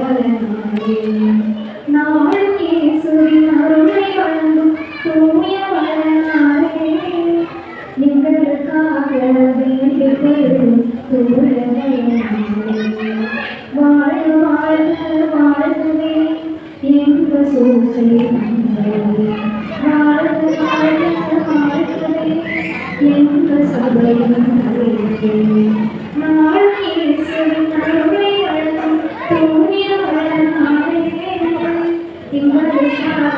வரநாளே நாளும் இயேசுவின் அருளை வழங்கும் தூய வரநாளே எங்களுக்காக வேண்டிக் கொள்ளும் தூய வரநாளே வாழ்க வாழ்க வாழ்கவே எங்க சூசை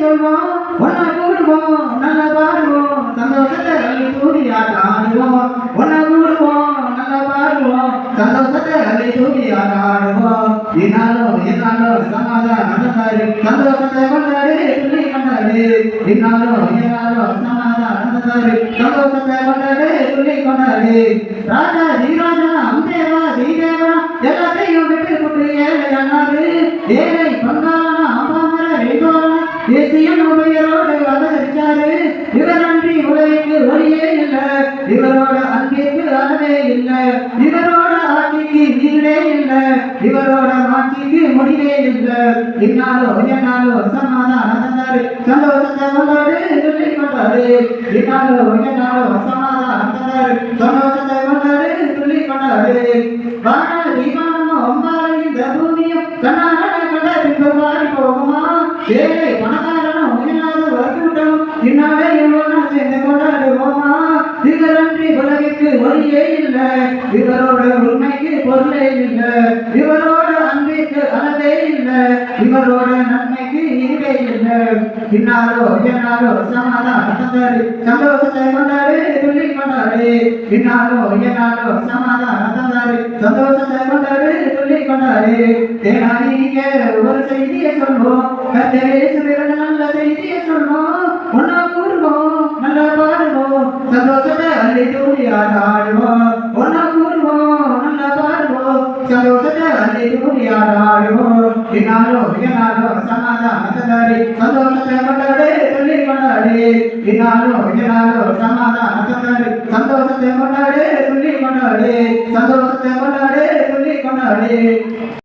சொல்வோம் ஒன்னா கூடுவோம் நல்ல பாடுவோம் சந்தோஷத்தை அள்ளி சந்தோஷத்தை ஆடுவோம் இன்னாலும் இன்னாலும் சமாதானம் நடந்தாரு சந்தோஷத்தை கொண்டாடி துள்ளி கொண்டாடி இன்னாலும் இன்னாலும் சமாதானம் நடந்தாரு சந்தோஷத்தை கொண்டாடி துள்ளி கொண்டாடி ராஜா தீராஜா அம்பேவா தீதேவா எல்லாத்தையும் விட்டு கொண்டு ஏழை அண்ணாது ஏழை பங்காளனா அம்பாமர வேண்டோனா தேசியம் உடையரோடு வளர்ச்சாரு இவர் அன்றி உலகிற்கு ஒளியே இல்லை இவரோட அன்பிற்கு அளவே இல்லை. இவரோட ಇವರೋರ ಮಾತಿಗೆ ಮುಡಿವೆ ಇನ್ನಾಳು ಹೊಗೆನಾಳು ಸಮಾಧಾನ ತಂದಾರೆ ಸಂತೋಷದ ಬಂದರೆ ತುಳ್ಳಿಕೊಂಡರೆ ಇನ್ನಾಳು ಹೊಗೆನಾಳು ಸಮಾಧಾನ ತಂದಾರೆ ಸಂತೋಷದ ಬಂದರೆ ತುಳ್ಳಿಕೊಂಡರೆ ಬಾಣ ದೀಪವನ್ನು ಒಮ್ಮಾರಿದ್ದ ಭೂಮಿಯ ಕನ್ನಡ ಕಂಡ ಸಿಂಧುಮಾರಿ ಹೋಗುಮ ಏಳೆ ಪಣಕಾರನು ಹೊಗೆನಾದ ವರ್ಗೂಟವು ಇನ್ನಾಳೆ ಇವನ ಸೇರಿಕೊಂಡರೆ ಹೋಮ ಇದರಂತೆ ಬಲಗೆ மொழியே இல்லை இவரோட உண்மைக்கு பொருளே இல்லை. இவரோட அன்பிற்கு அளவே இல்லை. இவரோட நன்மைக்கு ஈடே இல்லை. இன்னாலோ என்னாலோ சமாதானம் சந்தோஷத்தை கொண்டாடு துள்ளி கொண்டாடு இன்னாலோ என்னாலோ சமாதானம் சந்தோஷத்தை கொண்டாடு துள்ளி கொண்டாடு தேனாலிங்க ஒரு செய்தியை சொல்வோம் கத்தரேசுவின் நல்ல செய்தியை சொல்வோம் ஒன்னா கூறுவோம் நல்லா பாடுவோம். சந்தோஷம் அள்ளி தூடி ஆடுவோம் ஒன்னா கூடுவோம் நல்லா பாடுவோம் சந்தோஷத்தை அள்ளி தூடி ஆடுவோம் இன்னாலோ என்னாலோ சமாதானம் தந்தாரு சந்தோஷத்தை கொண்டாடு துள்ளி கொண்டாடு இன்னாலோ என்னாலோ சமாதானம் தந்தாரு சந்தோஷத்தை கொண்டாடு துள்ளி கொண்டாடு சந்தோஷத்தை கொண்டாடு துள்ளி கொண்டாடு